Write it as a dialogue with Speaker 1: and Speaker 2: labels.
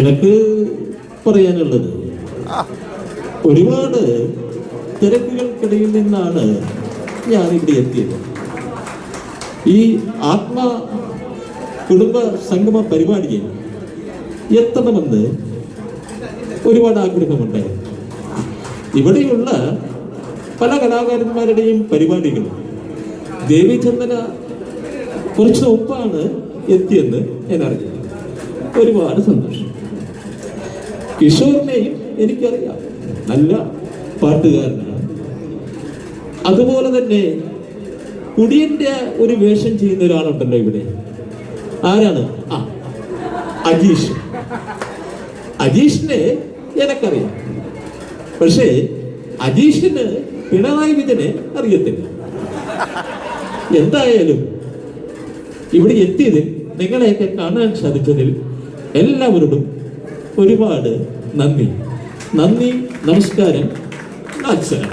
Speaker 1: എനിക്ക് പറയാനുള്ളത് ഒരുപാട് തിരക്കുകൾക്കിടയിൽ നിന്നാണ് ഞാൻ ഇവിടെ എത്തിയത്. ഈ ആത്മ കുടുംബ സംഗമ പരിപാടിയിൽ എത്തണമെന്ന് ഒരുപാട് ആഗ്രഹമുണ്ടായിരുന്നു ഇവിടെയുള്ള പല കലാകാരന്മാരുടെയും പരിപാടികൾ ദേവിചന്ദന കുറച്ച് മുമ്പാണ് എത്തിയെന്ന് ഞാൻ അറിഞ്ഞു. ഒരുപാട് സന്തോഷം. കിഷോറിനെയും എനിക്കറിയാം. നല്ല പാട്ടുകാരനാണ്. അതുപോലെ തന്നെ കുടിയന്റെ ഒരു വേഷം ചെയ്യുന്ന ഒരാളുണ്ടല്ലോ ഇവിടെ. ആരാണ്? ആ അജീഷ്. അജീഷിനെ എനക്കറിയാം. പക്ഷേ അജീഷിന് പിണറായി വിജയനെ അറിയത്തില്ല. എന്തായാലും ഇവിടെ എത്തിയതിൽ നിങ്ങളെയൊക്കെ കാണാൻ സാധിച്ചതിൽ എല്ലാവരോടും ഒരുപാട് നന്ദി. നന്ദി നമസ്കാരം അച്ഛനം